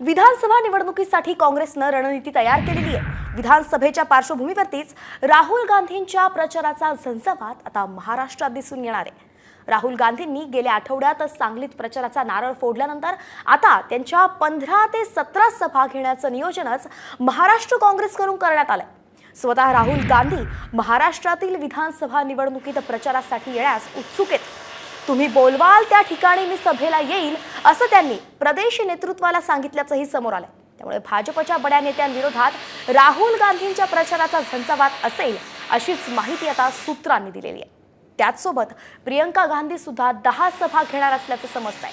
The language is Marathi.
विधानसभा निवडणुकीसाठी काँग्रेसनं रणनीती तयार केलेली आहे. विधानसभेच्या पार्श्वभूमीवरतीच राहुल गांधींच्या प्रचाराचा झंझावात आता महाराष्ट्रात दिसून येणार आहे. राहुल गांधींनी गेल्या आठवड्यात सांगलीत प्रचाराचा नारळ फोडल्यानंतर आता त्यांच्या पंधरा ते सतरा सभा घेण्याचं नियोजनच महाराष्ट्र काँग्रेसकडून करण्यात आलंय. स्वतः राहुल गांधी महाराष्ट्रातील विधानसभा निवडणुकीत प्रचारासाठी येण्यास उत्सुक आहेत. तुम्ही बोलवाल त्या ठिकाणी मी सभेला येईल असं त्यांनी प्रदेश नेतृत्वाला सांगितल्याचंही समोर आलंय त्यामुळे भाजपच्या बड्या नेत्यांविरोधात राहुल गांधींच्या प्रचाराचा झंझावात असेल अशीच माहिती आता सूत्रांनी दिलेली आहे. त्याचसोबत प्रियंका गांधी सुद्धा दहा सभा घेणार असल्याचं समजत आहे